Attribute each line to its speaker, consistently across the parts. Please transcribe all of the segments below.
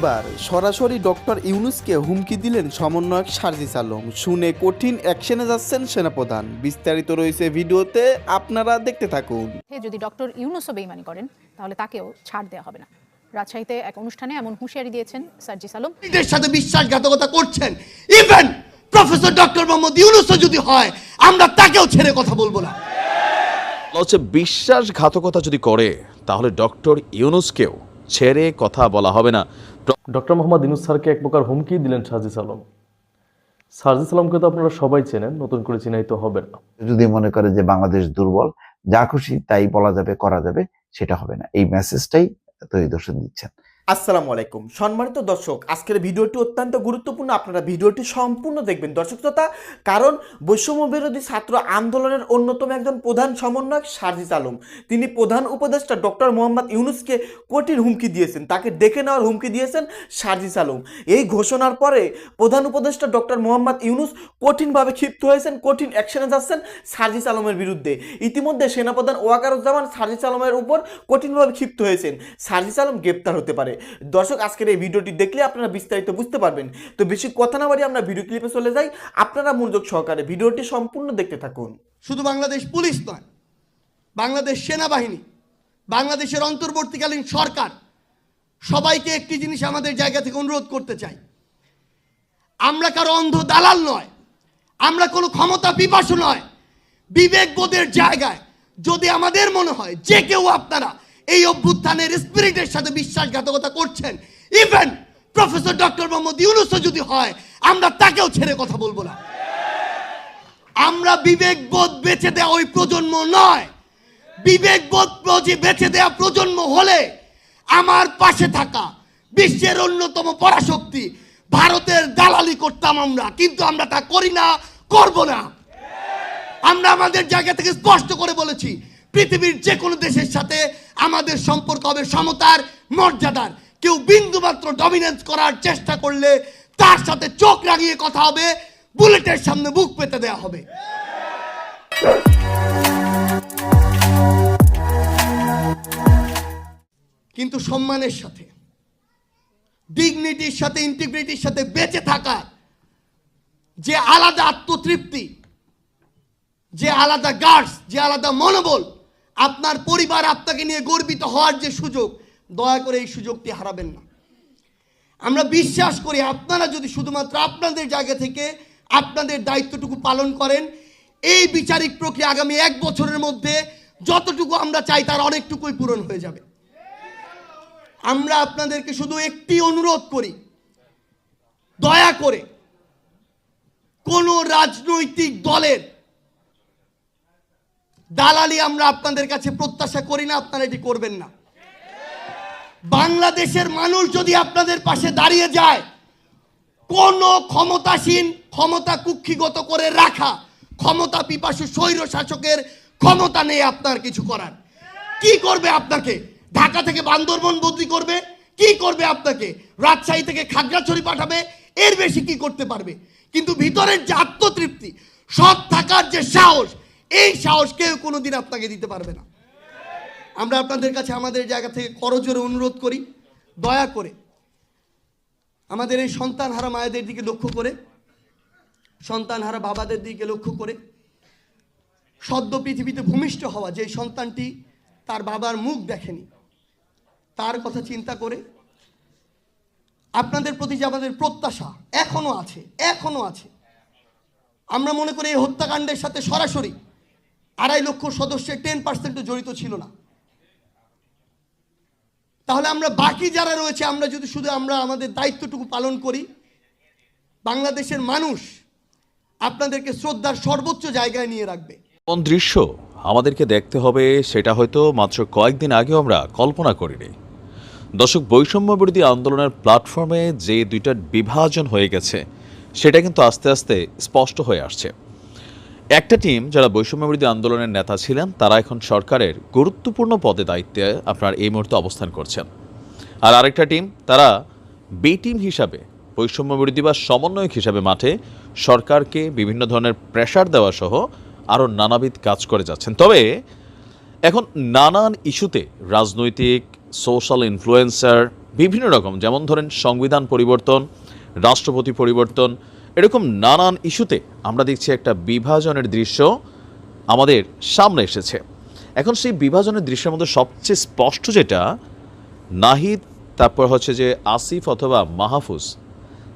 Speaker 1: এবার সরাসরি ডক্টর ইউনুসকে হুমকি দিলেন সমন্বয়ক সার্জিস আলম। শুনে কঠিন অ্যাকশনে যাচ্ছেন সেনাপ্রধান। বিস্তারিত রয়েছে ভিডিওতে আপনারা দেখতে থাকুন।
Speaker 2: যদি ডক্টর ইউনুসও বেইমানি করেন তাহলে তাকেও ছাড় দেওয়া হবে না। রাজশাহীতে এক অনুষ্ঠানে এমন হুঁশিয়ারি দিয়েছেন সার্জিস আলম।
Speaker 3: এদের সাথে বিশ্বাসঘাতকতা করছেন। ইভেন প্রফেসর ডক্টর মোহাম্মদ ইউনুসও যদি হয় আমরা তাকেও ছেড়ে কথা বলব না।
Speaker 4: হচ্ছে বিশ্বাসঘাতকতা যদি করে তাহলে ডক্টর ইউনুসকেও ছেড়ে কথা বলা হবে না।
Speaker 5: ডক্টর মোহাম্মদ ইনুস স্যারকে এক প্রকার হুমকি দিলেন সাজিস আলম। সাজিস আলমকে তো আপনারা সবাই চেনেন নতুন করে চিনাইতে হবে না।
Speaker 6: যদি মনে করে যে বাংলাদেশ দুর্বল যা খুশি তাই বলা যাবে করা যাবে সেটা হবে না। এই মেসেজটাই তৈরি দর্শন দিচ্ছেন।
Speaker 1: আসসালামু আলাইকুম। সম্মানিত দর্শক, আজকের ভিডিওটি অত্যন্ত গুরুত্বপূর্ণ। আপনারা ভিডিওটি সম্পূর্ণ দেখবেন। দর্শক শ্রোতা, কারণ বৈষম্য বিরোধী ছাত্র আন্দোলনের অন্যতম একজন প্রধান সমন্বয়ক সার্জিস আলম। তিনি প্রধান উপদেষ্টা ডক্টর মোহাম্মদ ইউনুসকে কঠিন হুমকি দিয়েছেন। তাকে ডেকে নেওয়ার হুমকি দিয়েছেন সার্জিস আলম। এই ঘোষণার পরে প্রধান উপদেষ্টা ডক্টর মোহাম্মদ ইউনুস কঠিনভাবে ক্ষিপ্ত হয়েছেন, কঠিন অ্যাকশনে যাচ্ছেন সার্জিস আলমের বিরুদ্ধে। ইতিমধ্যে সেনাপ্রধান ওয়াকারুজ্জামান সার্জিস আলমের উপর কঠিনভাবে ক্ষিপ্ত হয়েছেন। সার্জিস আলম গ্রেপ্তার হতে পারে। দর্শক, আজকের এই ভিডিওটি দেখলে আপনারা বিস্তারিত বুঝতে পারবেন। তো বেশি কথা না বাড়ি আমরা ভিডিও ক্লিপে চলে যাই। আপনারা মনোযোগ সহকারে ভিডিওটি সম্পূর্ণ দেখতে থাকুন।
Speaker 3: শুধু বাংলাদেশ পুলিশ নয়, বাংলাদেশ সেনাবাহিনী, বাংলাদেশের অন্তর্বর্তীকালীন সরকার, সবাইকে একটি জিনিস আমাদের জায়গা থেকে অনুরোধ করতে চাই। আমরা কারও অন্ধ দালাল নয়, আমরা কোনো ক্ষমতা পিপাসু নয়। বিবেকবোধের জায়গায় যদি আমাদের মনে হয় যে কেউ আপনারা এই অভ্যুত্থানের স্পিরিটের সাথে বিশ্বাসঘাতকতা করছেন। ইভেন প্রফেসর ডক্টর মোহাম্মদ ইউনুসও যদি হয়, আমরা তাকেও ছেড়ে কথা বলব না। আমরা বিবেকবোধ বেছে দেওয়া ওই প্রজন্ম নয়। বিবেকবোধ বেছে দেওয়া প্রজন্ম হলে আমার পাশে থাকা বিশ্বের অন্যতম পরাশক্তি, ভারতের দালালি করতাম আমরা, কিন্তু আমরা তা করি না, করব না। আমরা আমাদের জায়গা থেকে স্পষ্ট করে বলেছি পৃথিবীর যে কোনো দেশের সাথে আমাদের সম্পর্ক হবে সমতার মর্যাদার। কেউ বিন্দুমাত্র ডমিনেন্স করার চেষ্টা করলে তার সাথে চোখ রাগিয়ে কথা হবে, বুলেটের সামনে বুক পেতে দেওয়া হবে। কিন্তু সম্মানের সাথে ডিগনিটির সাথে ইন্টিগ্রিটির সাথে বেঁচে থাকা, যে আলাদা আত্মতৃপ্তি, যে আলাদা গার্ডস যে আলাদা মনোবল আপনার পরিবার আপনাকে নিয়ে গর্বিত হওয়ার যে সুযোগ, দয়া করে এই সুযোগটি হারাবেন না। আমরা বিশ্বাস করি আপনারা যদি শুধুমাত্র আপনাদের জায়গা থেকে আপনাদের দায়িত্বটুকু পালন করেন, এই বিচারিক প্রক্রিয়া আগামী এক বছরের মধ্যে যতটুকু আমরা চাই তার অনেকটুকুই পূরণ হয়ে যাবে। আমরা আপনাদেরকে শুধু একটি অনুরোধ করি, দয়া করে কোনো রাজনৈতিক দলের দালালি আমরা আপনাদের কাছে প্রত্যাশা করি না, আপনারা এটি করবেন না। বাংলাদেশের মানুষ যদি আপনাদের পাশে দাঁড়িয়ে যায়, কোন ক্ষমতাসীন, ক্ষমতা কুক্ষিগত করে রাখা, ক্ষমতা পিপাসু স্বৈর শাসকের ক্ষমতা নেই আপনার কিছু করার। কি করবে আপনাকে? ঢাকা থেকে বান্দরবন বদলি করবে? কি করবে আপনাকে? রাজশাহী থেকে খাগড়াছড়ি পাঠাবে? এর বেশি কি করতে পারবে? কিন্তু ভিতরের যে আত্মতৃপ্তি, সৎ থাকার যে সাহস এই সাহস কেউ কোনোদিন আপনাকে দিতে পারবে না। আমরা আপনাদের কাছে আমাদের জায়গা থেকে করজোরে অনুরোধ করি, দয়া করে আমাদের এই সন্তান হারা মায়েদের দিকে লক্ষ্য করে সন্তান হারা বাবাদের দিকে লক্ষ্য করে সদ্য পৃথিবীতে ভূমিষ্ঠ হওয়া যে সন্তানটি তার বাবার মুখ দেখেনি, তার কথা চিন্তা করে আপনাদের প্রতি যে আমাদের প্রত্যাশা এখনও আছে এখনও আছে। আমরা মনে করি এই হত্যাকাণ্ডের সাথে সরাসরি আড়াই লক্ষ সদস্যের টেন পার্সেন্টও জড়িত ছিল না। তাহলে আমরা বাকি যারা রয়েছে, আমরা যদি শুধু আমরা আমাদের দায়িত্বটুকু পালন করি, বাংলাদেশের মানুষ আপনাদেরকে শ্রদ্ধার সর্বোচ্চ জায়গায় নিয়ে রাখবে।
Speaker 4: কোন দৃশ্য আমাদেরকে দেখতে হবে সেটা হয়তো মাত্র কয়েকদিন আগেও আমরা কল্পনা করিনি। দর্শক, বৈষম্য বিরোধী আন্দোলনের প্ল্যাটফর্মে যে দুইটা বিভাজন হয়ে গেছে, সেটা কিন্তু আস্তে আস্তে স্পষ্ট হয়ে আসছে। একটা টিম যারা বৈষম্য বিরোধী আন্দোলনের নেতা ছিলেন, তারা এখন সরকারের গুরুত্বপূর্ণ পদে দায়িত্বে আপনার এই মুহূর্তে অবস্থান করছেন। আর আরেকটা টিম তারা বি টিম হিসাবে বৈষম্য বিরোধী বা সমন্বয়ক হিসাবে মাঠে সরকারকে বিভিন্ন ধরনের প্রেশার দেওয়া সহ আরও নানাবিধ কাজ করে যাচ্ছেন। তবে এখন নানান ইস্যুতে রাজনৈতিক সোশ্যাল ইনফ্লুয়েন্সার বিভিন্ন রকম, যেমন ধরেন সংবিধান পরিবর্তন, রাষ্ট্রপতি পরিবর্তন এরকম নানান ইস্যুতে আমরা দেখছি একটা বিভাজনের দৃশ্য আমাদের সামনে এসেছে। এখন সেই বিভাজনের দৃশ্যের মধ্যে সবচেয়ে স্পষ্ট যেটা, নাহিদ, তারপর হচ্ছে যে আসিফ অথবা মাহফুজ,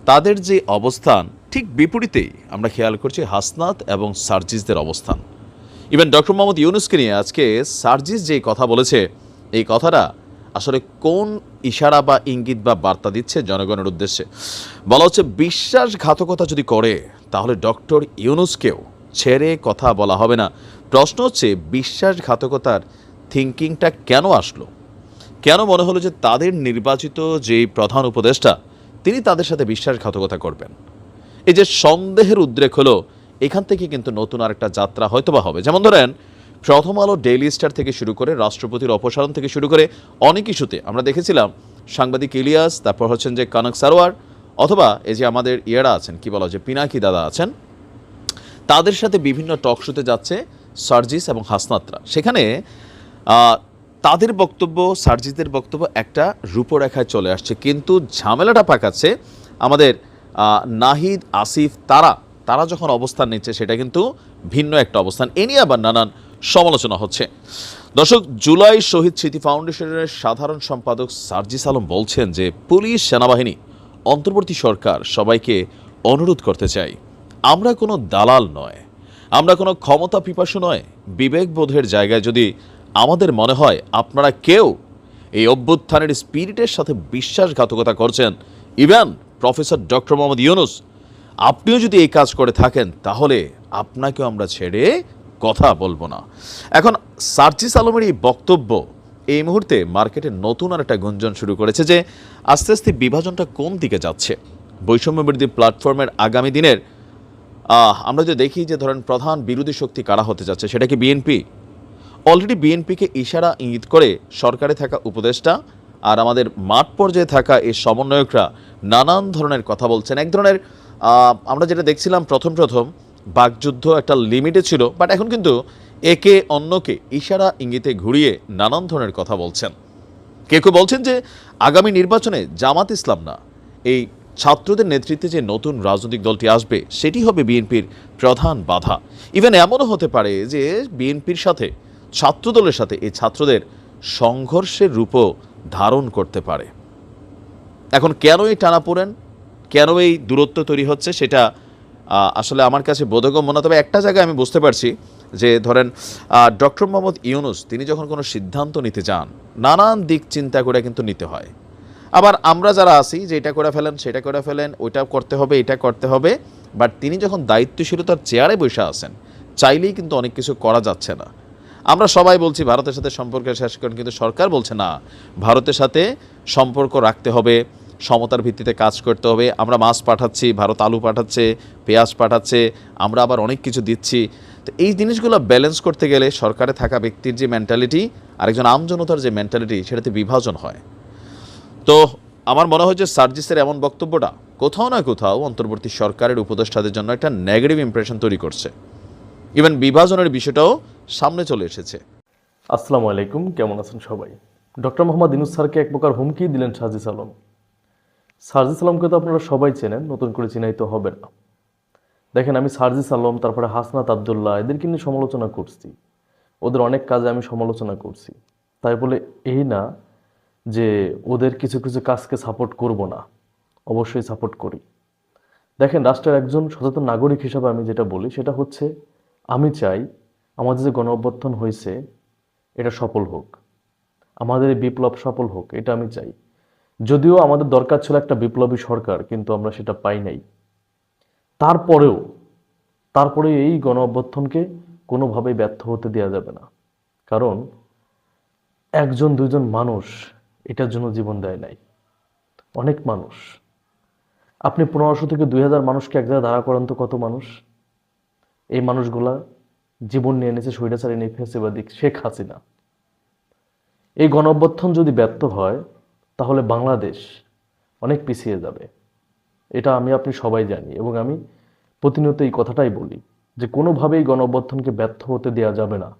Speaker 4: তাদের যে অবস্থান, ঠিক বিপরীতেই আমরা খেয়াল করছি হাসনাত এবং সার্জিসদের অবস্থান। ইভেন ডক্টর মোহাম্মদ ইউনুসকে নিয়ে আজকে সার্জিস যে কথা বলেছে, এই কথাটা আসলে কোন ইশারা বা ইঙ্গিত বা বার্তা দিচ্ছে জনগণের উদ্দেশ্যে? বলা হচ্ছে বিশ্বাসঘাতকতা যদি করে, তাহলে ডক্টর ইউনুসকেও ছেড়ে কথা বলা হবে না। প্রশ্ন হচ্ছে, বিশ্বাসঘাতকতার থিঙ্কিংটা কেন আসলো? কেন মনে হলো যে তাদের নির্বাচিত যে প্রধান উপদেষ্টা, তিনি তাদের সাথে বিশ্বাসঘাতকতা করবেন? এই যে সন্দেহের উদ্রেক হলো, এখান থেকে কিন্তু নতুন আরেকটা যাত্রা হয়তোবা হবে। যেমন ধরেন প্রথম আলো ডেইলি স্টার থেকে শুরু করে রাষ্ট্রপতির অপসারণ থেকে শুরু করে অনেক ইস্যুতে আমরা দেখেছিলাম সাংবাদিক ইলিয়াস, তারপর হচ্ছেন যে কানক সারোয়ার, অথবা এই যে আমাদের ইয়েরা আছেন, কি বলা যে পিনাকি দাদা আছেন, তাদের সাথে বিভিন্ন টক শোতে যাচ্ছে সার্জিস এবং হাসনাতরা। সেখানে তাদের বক্তব্য, সার্জিসদের বক্তব্য একটা রূপরেখায় চলে আসছে, কিন্তু ঝামেলাটা পাকাচ্ছে আমাদের নাহিদ, আসিফ, তারা। তারা যখন অবস্থান নিচ্ছে, সেটা কিন্তু ভিন্ন একটা অবস্থান। এ নিয়ে আবার নানান সমালোচনা হচ্ছে। দর্শক, জুলাই শহীদ স্মৃতি ফাউন্ডেশনের সাধারণ সম্পাদক সার্জিস আলম বলছেন যে পুলিশ, সেনাবাহিনী, অন্তর্বর্তী সরকার সবাইকে অনুরোধ করতে চাই। আমরা কোনো দালাল নয়। আমরা কোনো ক্ষমতা পিপাসু নয়। বিবেকবোধের জায়গায় যদি আমাদের মনে হয় আপনারা কেউ এই অভ্যুত্থানের স্পিরিটের সাথে বিশ্বাসঘাতকতা করছেন, even professor doctor Mohammad Yunus, আপনিও যদি এই কাজ করে থাকেন, তাহলে আপনাকেও আমরা ছেড়ে কথা বলব না। এখন সার্জিস আলমের এই বক্তব্য এই মুহূর্তে মার্কেটে নতুন আর একটা গুঞ্জন শুরু করেছে যে আস্তে আস্তে বিভাজনটা কোন দিকে যাচ্ছে? বৈষম্য বিরোধী প্ল্যাটফর্মের আগামী দিনের আমরা যদি দেখি যে ধরেন প্রধান বিরোধী শক্তি কারা হতে যাচ্ছে, সেটা কি বিএনপি অলরেডি বিএনপিকে ইশারা ইঙ্গিত করে সরকারে থাকা উপদেষ্টা আর আমাদের মাঠ পর্যায়ে থাকা এই সমন্বয়করা নানান ধরনের কথা বলছেন। এক ধরনের আমরা যেটা দেখছিলাম প্রথম প্রথম বাকযুদ্ধ একটা লিমিটে ছিল বাট এখন কিন্তু একে অন্যকে ইশারা ইঙ্গিতে ঘুরিয়ে নানান ধরনের কথা বলছেন। কেউ কেউ বলছেন যে আগামী নির্বাচনে জামাত ইসলাম না। এই ছাত্রদের নেতৃত্বে যে নতুন রাজনৈতিক দলটি আসবে, সেটি হবে বিএনপির প্রধান বাধা। ইভেন এমনও হতে পারে যে বিএনপির সাথে, ছাত্রদলের সাথে এই ছাত্রদের সংঘর্ষের রূপও ধারণ করতে পারে। এখন কেন এই টানাপোড়েন? কেন এই দূরত্ব তৈরি হচ্ছে? সেটা আসলে আমার কাছে বোধগম্য না, তবে একটা জায়গায় আমি বুঝতে পারছি যে ধরেন ডক্টর মোহাম্মদ ইউনুস, তিনি যখন কোনো সিদ্ধান্ত নিতে যান, নানান দিক চিন্তা করে কিন্তু নিতে হয়। আবার আমরা যারা আছি, যে এটা করে ফেলেন, সেটা করে ফেলেন, ওইটা করতে হবে, এটা করতে হবে, বাট তিনি যখন দায়িত্বশীলতার চেয়ারে বসে আছেন, চাইলেই কিন্তু অনেক কিছু করা যাচ্ছে না। আমরা সবাই বলছি, ভারতের সাথে সম্পর্ক শেষ করেন, কিন্তু সরকার বলছে না, ভারতের সাথে সম্পর্ক রাখতে হবে সমতার ভিত্তিতে কাজ করতে হবে। আমরা মাছ পাঠাচ্ছি, ভারত আলু পাঠাচ্ছে, পেঁয়াজ পাঠাচ্ছে, আমরা আবার অনেক কিছু দিচ্ছি। তো এই জিনিসগুলো ব্যালেন্স করতে গেলে সরকারে থাকা ব্যক্তির যে মেন্টালিটি আর আরেকজন আমজনতার যে মেন্টালিটি সেটাতে বিভাজন হয়। তো আমার মনে হয় যে সার্জিসের এমন বক্তব্যটা কোথাও না কোথাও অন্তর্বর্তী সরকারের উপদেষ্টাদের জন্য একটা নেগেটিভ ইমপ্রেশন তৈরি করছে। ইভেন বিভাজনের বিষয়টাও সামনে চলে এসেছে।
Speaker 5: আসসালামু আলাইকুম, কেমন আছেন সবাই? ডক্টর মোহাম্মদ ইনুস স্যারকে এক প্রকার হুমকি দিলেন সাজিস আলম। সার্জিস আলমকে তো আপনারা সবাই চেনেন, নতুন করে চিনাই তো হবে না। দেখেন, আমি সার্জিস আলম, তারপরে হাসনাত আবদুল্লাহ এদেরকে নিয়ে সমালোচনা করছি? ওদের অনেক কাজে আমি সমালোচনা করছি। তাই বলে এই না যে ওদের কিছু কিছু কাজকে সাপোর্ট করব না। অবশ্যই সাপোর্ট করি। দেখেন, রাষ্ট্রের একজন সচেতন নাগরিক হিসাবে আমি যেটা বলি, সেটা হচ্ছে আমি চাই আমাদের যে গণ অভ্যর্থন হয়েছে, এটা সফল হোক। আমাদের বিপ্লব সফল হোক, এটা আমি চাই। যদিও আমাদের দরকার ছিল একটা বিপ্লবী সরকার, কিন্তু আমরা সেটা পাই নাই। তারপরেও, তারপরে এই গণ অভ্যর্থনকে কোনোভাবেই ব্যর্থ হতে দেওয়া যাবে না। কারণ, একজন, দুইজন মানুষ এটার জন্য জীবন দেয় নাই। অনেক মানুষ। আপনি পনেরোশো থেকে দুই হাজার মানুষকে এক জায়গায় দাঁড়া করান তো কত মানুষ? এই মানুষগুলা জীবন নিয়ে এনেছে স্বৈরাচারী নিয়ে ফেসিবাদিক শেখ হাসিনা। এই গণ অভ্যুত্থান যদি ব্যর্থ হয় তাহলে বাংলাদেশ অনেক পিছিয়ে যাবে। এটা আমি, আপনি সবাই জানি এবং আমি প্রতিনিয়ত এই কথাটাই বলি যে কোনোভাবেই গণ অভ্যুত্থানকে ব্যর্থ হতে দেওয়া যাবে না।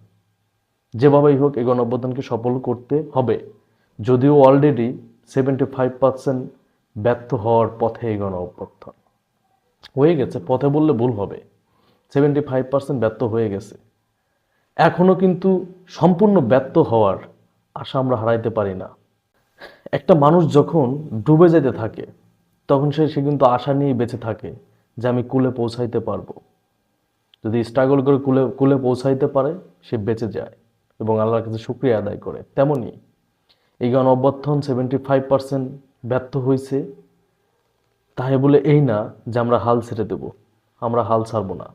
Speaker 5: যেভাবেই হোক, এই গণ অভ্যুত্থানকে সফল করতে হবে। যদিও অলরেডি সেভেন্টি ফাইভ পার্সেন্ট ব্যর্থ হওয়ার পথে এই গণ অভ্যর্থন হয়ে গেছে, পথে বললে ভুল হবে। সেভেন্টি ফাইভ পার্সেন্ট ব্যর্থ হয়ে গেছে। এখনও কিন্তু সম্পূর্ণ ব্যর্থ হওয়ার আশা আমরা হারাইতে পারি না। একটা মানুষ যখন ডুবে যেতে থাকে, তখন সে সে কিন্তু আশা নিয়ে বেঁচে থাকে যে আমি কুলে পৌঁছাইতে পারব। যদি স্ট্রাগল করে কুলে কুলে পৌঁছাইতে পারে, সে বেঁচে যায় এবং আল্লাহর কাছে শুক্রিয়া আদায় করে। তেমনই এই গণ অভ্যর্থন সেভেন্টি ফাইভ পার্সেন্ট ব্যর্থ হয়েছে তাই বলে এই না যে আমরা হাল ছেড়ে দেব, আমরা হাল ছাড়বো না।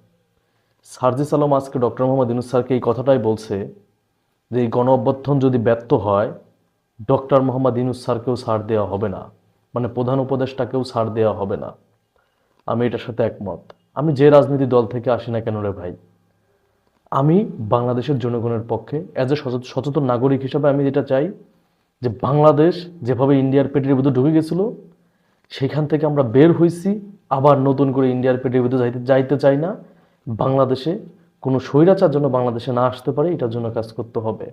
Speaker 5: সার্জিস আলম আজকে ডক্টর মোহাম্মদ ইউনুস স্যারকে এই কথাটাই বলছে যে এই গণ অভ্যর্থন যদি ব্যর্থ হয় ডক্টর মোহাম্মদ ইউনুস স্যারকেও ছাড় দেওয়া হবে না। মানে প্রধান উপদেষ্টাকেও ছাড় দেওয়া হবে না। আমি এটার সাথে একমত। আমি যে রাজনীতি দল থেকে আসি না কেন রে ভাই? আমি বাংলাদেশের জনগণের পক্ষে অ্যাজ এ সচেতন নাগরিক হিসাবে আমি যেটা চাই, যে বাংলাদেশ যেভাবে ইন্ডিয়ার পেটের ভিতরে ঢুকে গেছিল, সেখান থেকে আমরা বের হয়েছি আবার নতুন করে ইন্ডিয়ার পেটের ভিতরে যাইতে যাইতে চাই না। বাংলাদেশে কোনো স্বৈরাচার জন্য বাংলাদেশে না আসতে পারে, এটার জন্য কাজ করতে হবে।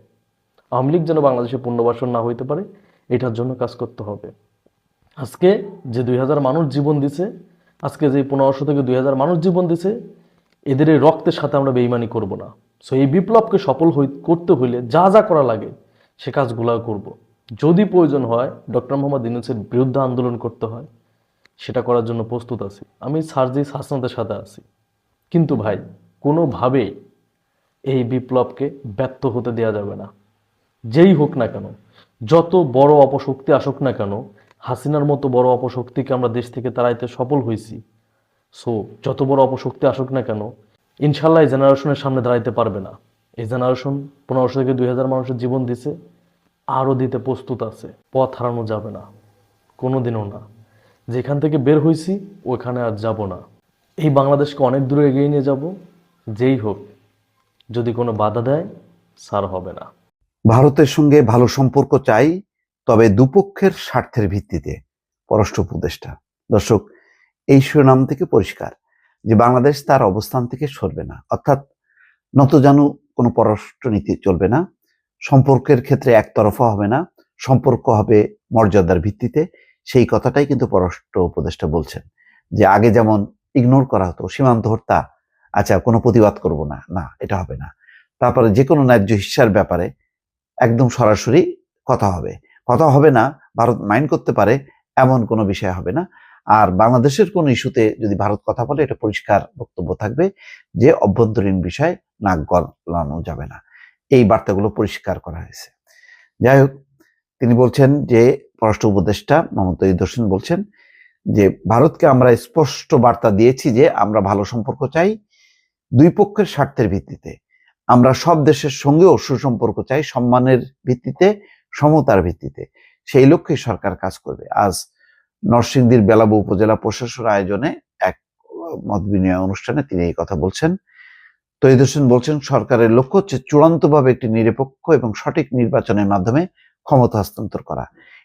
Speaker 5: আওয়ামী লীগ যেন বাংলাদেশে পুনর্বাসন না হইতে পারে, এটার জন্য কাজ করতে হবে। আজকে যে দুই হাজার মানুষ জীবন দিছে, আজকে যে পনেরোশো থেকে দুই হাজার মানুষ জীবন দিছে, এদের এই রক্তের সাথে আমরা বেইমানি করব না। সো এই বিপ্লবকে সফল হই, করতে হইলে যা যা করা লাগে, সে কাজগুলো করব। যদি প্রয়োজন হয়, ডক্টর মোহাম্মদ ইউনুসের বিরুদ্ধে আন্দোলন করতে হয়, সেটা করার জন্য প্রস্তুত আছি। আমি সার্জিস হাসনাতের সাথে আছি। কিন্তু ভাই, কোনোভাবেই এই বিপ্লবকে ব্যর্থ হতে দেওয়া যাবে না। যেই হোক না কেন, যত বড় অপশক্তি আসুক না কেন, হাসিনার মতো বড় অপশক্তিকে আমরা দেশ থেকে তাড়াইতে সফল হয়েছি। সো যত বড় অপশক্তি আসুক না কেন ইনশাল্লাহ এই জেনারেশনের সামনে দাঁড়াইতে পারবে না। এই জেনারেশন পনেরোশো থেকে দুই হাজার মানুষের জীবন দিছে, আরও দিতে প্রস্তুত আছে, পথ হারানো যাবে না কোনো দিনও না। যেখান থেকে বের হয়েছি, ওখানে আর যাব না। এই বাংলাদেশকে অনেক দূরে এগিয়ে নিয়ে যাব, যেই হোক, যদি কোনো বাধা দেয়, সার হবে না।
Speaker 6: ভারতের সঙ্গে ভালো সম্পর্ক চাই, তবে দুপক্ষের স্বার্থের ভিত্তিতে, পররাষ্ট্র উপদেষ্টা। দর্শক, এই শিরোনাম থেকে পরিষ্কার যে বাংলাদেশ তার অবস্থান থেকে সরবে না। অর্থাৎ নতজানু কোনো পররাষ্ট্র নীতি চলবে না, সম্পর্কের ক্ষেত্রে একতরফা হবে না, সম্পর্ক হবে মর্যাদার ভিত্তিতে। সেই কথাটাই কিন্তু পররাষ্ট্র উপদেষ্টা বলছেন, যে আগে যেমন ইগনোর করা হতো, সীমান্ত হত্যা আচ্ছা কোনো প্রতিবাদ করব না না, এটা হবে না। তারপরে যে কোনো ন্যায্য হিস্যার ব্যাপারে একদম সরাসরি কথা হবে। কথা হবে না, ভারত মাইন্ড করতে পারে, এমন কোনো বিষয় হবে না। আর বাংলাদেশের কোনো ইস্যুতে যদি ভারত কথা বলে, এটা পরিষ্কার বক্তব্য থাকবে যে অভ্যন্তরীণ বিষয় নাক গলানো যাবে না। এই বার্তাগুলো পরিষ্কার করা হয়েছে। যাই হোক, তিনি বলছেন যে, পররাষ্ট্র উপদেষ্টা মমতা হোসেন বলছেন যে, ভারতকে আমরা স্পষ্ট বার্তা দিয়েছি যে, আমরা ভালো সম্পর্ক চাই দুই পক্ষের স্বার্থের ভিত্তিতে। আমরা সব দেশের সঙ্গেও সুসম্পর্ক চাই, সম্মানের ভিত্তিতে, সমতার ভিত্তিতে। সেই লক্ষ্যে সরকার কাজ করবে। আজ নরসিংদীর বেলাবু উপজেলা প্রশাসন আয়োজনে এক মত বিনিময় অনুষ্ঠানে তিনি এই কথা বলছেন। হোসেন বলছেন, সরকারের লক্ষ্য হচ্ছে চূড়ান্তভাবে একটি নিরপেক্ষ এবং সঠিক নির্বাচনের মাধ্যমে ক্ষমতা হস্তান্তর করা।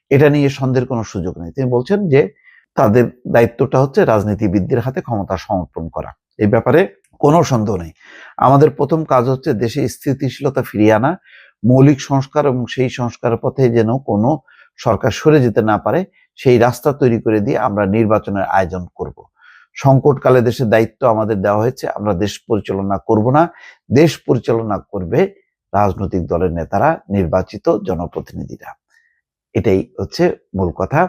Speaker 6: এটা নিয়ে সন্দেহের কোনো সুযোগ নেই। তিনি বলছেন যে, তাদের দায়িত্বটা হচ্ছে রাজনীতিবিদদের হাতে ক্ষমতা সমর্পণ করা। এই ব্যাপারে কোনো সন্দেহ নেই। আমাদের প্রথম কাজ হচ্ছে দেশে স্থিতিশীলতা ফিরিয়ে আনা, মৌলিক সংস্কার এবং সেই সংস্কারের পথে যেন কোনো সরকার সরে যেতে না পারে, সেই রাস্তা তৈরি করে দিয়ে আমরা নির্বাচনের আয়োজন করব। সংকটকালে দেশের দায়িত্ব আমাদের দেওয়া হয়েছে, আমরা দেশ পরিচালনা করব না, দেশ পরিচালনা করবে রাজনৈতিক দলের নেতারা, নির্বাচিত জনপ্রতিনিধিরা। এটাই হচ্ছে মূল কথা,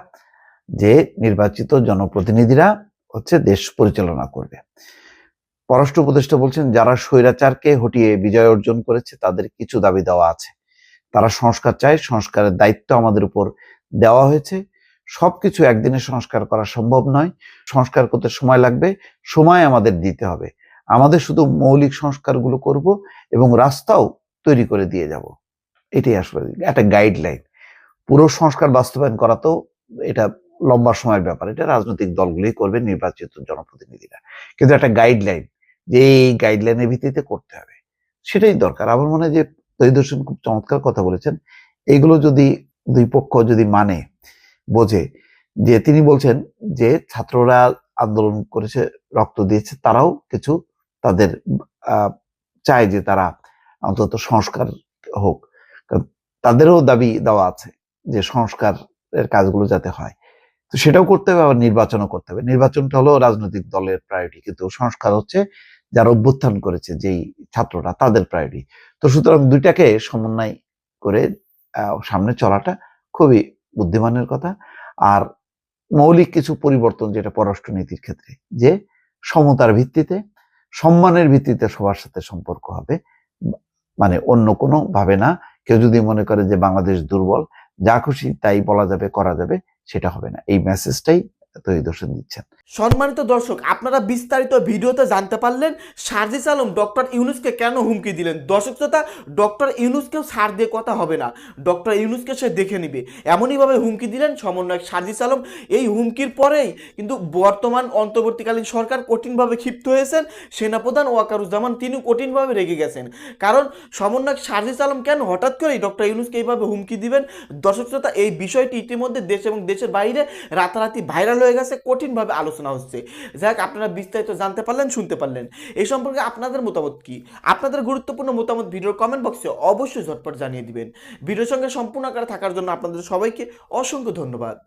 Speaker 6: যে নির্বাচিত জনপ্রতিনিধিরা হচ্ছে দেশ পরিচালনা করবে। পররাষ্ট্র উপদেষ্টা বলছেন, যারা স্বৈরাচারকে হটিয়ে বিজয় অর্জন করেছে, তাদের কিছু দাবি দেওয়া আছে। তারা সংস্কার চায়, সংস্কারের দায়িত্ব আমাদের উপর দেওয়া হয়েছে। সবকিছু একদিনে সংস্কার করা সম্ভব নয়। সংস্কার করতে সময় লাগবে, সময় আমাদের দিতে হবে। আমাদের শুধু মৌলিক সংস্কারগুলো করব এবং রাস্তাও তৈরি করে দিয়ে যাব। এটাই আসলে একটা গাইডলাইন পুরো সংস্কার বাস্তবায়ন করা তো এটা লম্বা সময়ের ব্যাপার। এটা রাজনৈতিক দলগুলি করবে, নির্বাচিত জনপ্রতিনিধিরা। কিন্তু একটা গাইডলাইন যে এই গাইডলাইনের ভিত্তিতে করতে হবে। সেটাই দরকার। আমার মনে হয় যে তৈরি খুব চমৎকার কথা বলেছেন। এগুলো যদি দুই পক্ষ যদি মানে বোঝে, যে তিনি বলছেন যে ছাত্ররা আন্দোলন করেছে, রক্ত দিয়েছে, তারাও কিছু তাদের চায় যে তারা অন্তত সংস্কার হোক। তাদেরও দাবি দেওয়া আছে যে সংস্কারের কাজগুলো যাতে হয়। তো সেটাও করতে হবে, আবার নির্বাচনও করতে হবে। নির্বাচনটা হলো রাজনৈতিক দলের প্রায়োরিটি কিন্তু সংস্কার হচ্ছে যারা অভ্যুত্থান করেছে, যেই ছাত্ররা, তাদের প্রায়োরিটি তো সুতরাং দুইটাকে সমন্বয় করে সামনে চলাটা খুবই বুদ্ধিমানের কথা। আর মৌলিক কিছু পরিবর্তন যেটা পররাষ্ট্রনীতির ক্ষেত্রে, যে সমতার ভিত্তিতে, সম্মানের ভিত্তিতে সবার সাথে সম্পর্ক হবে। মানে অন্য কোনো ভাবে না। কেউ যদি মনে করে যে বাংলাদেশ দুর্বল, যা খুশি তাই বলা যাবে, করা যাবে। সেটা হবে না। এই মেসেজটাই তৈরি দর্শন দিচ্ছেন।
Speaker 1: সম্মানিত দর্শক, আপনারা বিস্তারিত ভিডিওতে জানতে পারলেন সার্জিস আলম, ডক্টর ইউনুসকে কেন হুমকি দিলেন। দর্শক শ্রোতা, ডক্টর ইউনুসকেও সার দিয়ে কথা হবে না। ডক্টর ইউনুসকে সে দেখে নিবে। এমনইভাবে হুমকি দিলেন সমন্বয়ক সার্জিস আলম। এই হুমকির পরেই কিন্তু বর্তমান অন্তর্বর্তীকালীন সরকার কঠিনভাবে ক্ষিপ্ত হয়েছেন। সেনাপ্রধান ওয়াকারুজ্জামান তিনি কঠিনভাবে রেগে গেছেন। কারণ সমন্বয়ক সার্জিস আলম কেন হঠাৎ করেই ডক্টর ইউনুসকে এইভাবে হুমকি দিবেন? দর্শক শ্রোতা, এই বিষয়টি ইতিমধ্যে দেশ এবং দেশের বাইরে রাতারাতি ভাইরাল হয়ে গেছে, কঠিনভাবে আলোচনা হচ্ছে। যাক, আপনারা বিস্তারিত জানতে পারলেন, শুনতে পারলেন। এই সম্পর্কে আপনাদের মতামত কি? আপনাদের গুরুত্বপূর্ণ মতামত ভিডিওর কমেন্ট বক্সে অবশ্যই ঝটপট জানিয়ে দিবেন। ভিডিওর সঙ্গে সম্পূর্ণ আকারে থাকার জন্য আপনাদের সবাইকে অসংখ্য ধন্যবাদ।